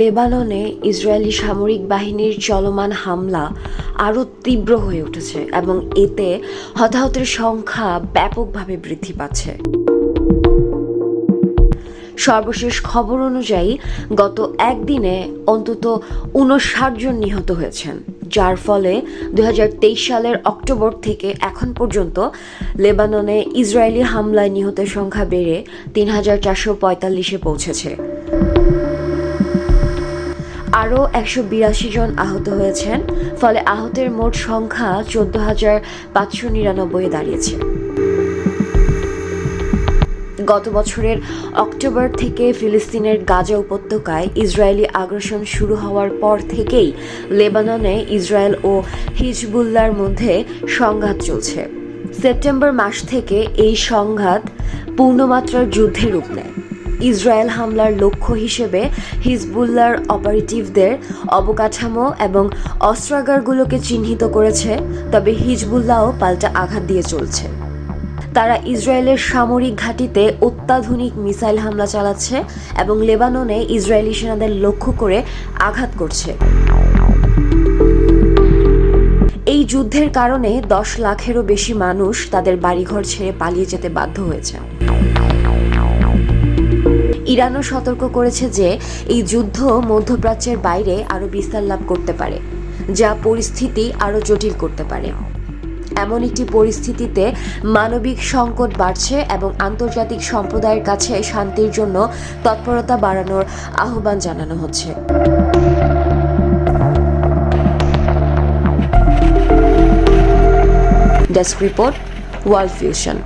লেবাননে ইসরায়েলি সামরিক বাহিনীর চলমান হামলা আরও তীব্র হয়ে উঠেছে এবং এতে হতাহতের সংখ্যা ব্যাপকভাবে বৃদ্ধি পাচ্ছে। সর্বশেষ খবর অনুযায়ী গত একদিনে অন্তত উনষাট জন নিহত হয়েছেন, যার ফলে দু হাজার তেইশ সালের অক্টোবর থেকে এখন পর্যন্ত লেবাননে ইসরায়েলি হামলায় নিহতের সংখ্যা বেড়ে তিন হাজার চারশো পঁয়তাল্লিশে পৌঁছেছে। আরও একশো বিরাশি জন আহত হয়েছেন, ফলে আহতের মোট সংখ্যা চোদ্দ হাজার পাঁচশো নিরানব্বই দাঁড়িয়েছে। গত বছরের অক্টোবর থেকে ফিলিস্তিনের গাজা উপত্যকায় ইসরায়েলি আগ্রাসন শুরু হওয়ার পর থেকেই লেবাননে ইসরায়েল ও হিজবুল্লার মধ্যে সংঘাত চলছে। সেপ্টেম্বর মাস থেকে এই সংঘাত পূর্ণমাত্রার যুদ্ধে রূপ নেয়। ইসরায়েল হামলার লক্ষ্য হিসেবে হিজবুল্লার অপারেটিভদের অবকাঠামো এবং অস্ত্রাগারগুলোকে চিহ্নিত করেছে, তবে হিজবুল্লাহও পাল্টা আঘাত দিয়ে চলছে। তারা ইসরায়েলের সামরিক ঘাঁটিতে অত্যাধুনিক মিসাইল হামলা চালাচ্ছে এবং লেবাননে ইসরায়েলি সেনাদের লক্ষ্য করে আঘাত করছে। এই যুদ্ধের কারণে দশ লাখেরও বেশি মানুষ তাদের বাড়িঘর ছেড়ে পালিয়ে যেতে বাধ্য হয়েছে। ইরানও সতর্ক করেছে যে এই যুদ্ধ মধ্যপ্রাচ্যের বাইরে আরও বিস্তার লাভ করতে পারে, যা পরিস্থিতি আরও জটিল করতে পারে। এমন একটি পরিস্থিতিতে মানবিক সংকট বাড়ছে এবং আন্তর্জাতিক সম্প্রদায়ের কাছে শান্তির জন্য তৎপরতা বাড়ানোর আহ্বান জানানো হচ্ছে। Desk report, world fusion.